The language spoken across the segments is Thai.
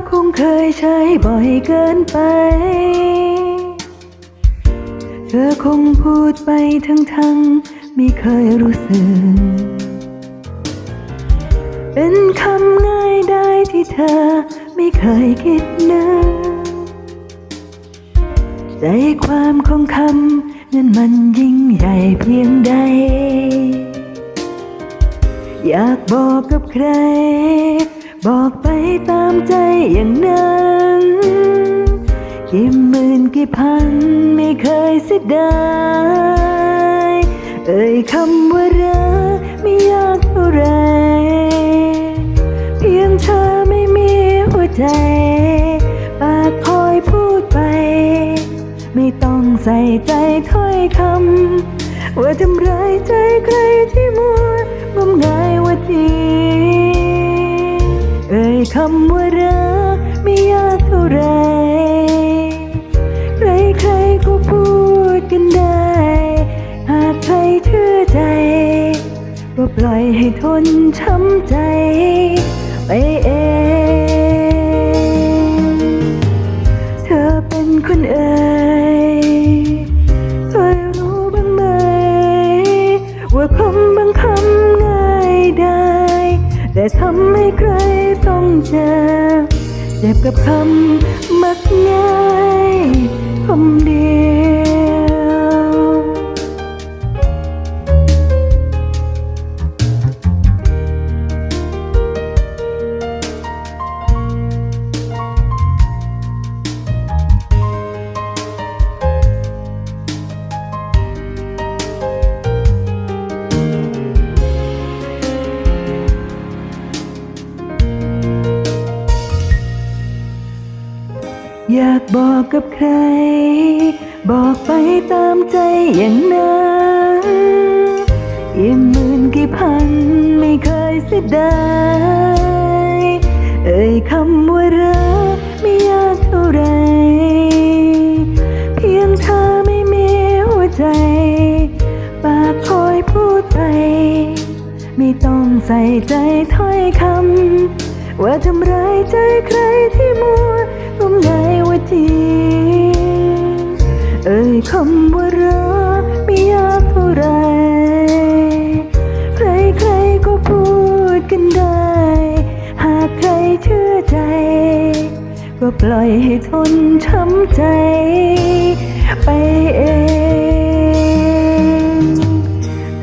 เธอคงเคยใช้บ่อยเกินไป เธอคงพูดไปทั้งๆไม่เคยรู้สึก เป็นคำง่ายได้ที่เธอไม่เคยคิดนึกใจความของคำนั้นมันยิ่งใหญ่เพียงใด อยากบอกกับใคร บอกไปตามใจอย่างนั้นกี่หมื่นกี่พันไม่เคยเสียดายเอ่ยคำว่ารักไม่ยากเท่าไร เพียงเธอไม่มีหัวใจ ปากคอยพูดไป ไม่ต้องใส่ใจถ้อยคำว่าทำร้ายใจใครที่มัวงมงายว่าจริง คำว่ารักไม่ยากเท่าไรใครใครๆก็พูดกันได้ หากใครเชื่อใจ ก็ปล่อยให้ทนช้ำใจไปเอง แต่ทำให้ใครต้องเจ็บ เจ็บกับคำมักง่าย อยากบอกกับใคร บอกไปตามใจอย่างนั้นกี่หมื่นกี่พันไม่เคยเสียดายเอ่ยคำว่ารักไม่ยากเท่าไร เพียงเธอไม่มีหัวใจ ปากคอยพูดไป ไม่ต้องใส่ใจถ้อยคำว่าทำร้ายใจใครที่มัว งมงายว่าจริงเอ่ยคำว่ารักไม่ยากเท่าไรใครใครๆก็พูดกันได้ หากใครเชื่อใจ ก็ปล่อยให้ทนช้ำใจไปเอง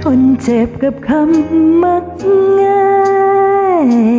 ทนเจ็บกับคำมักง่าย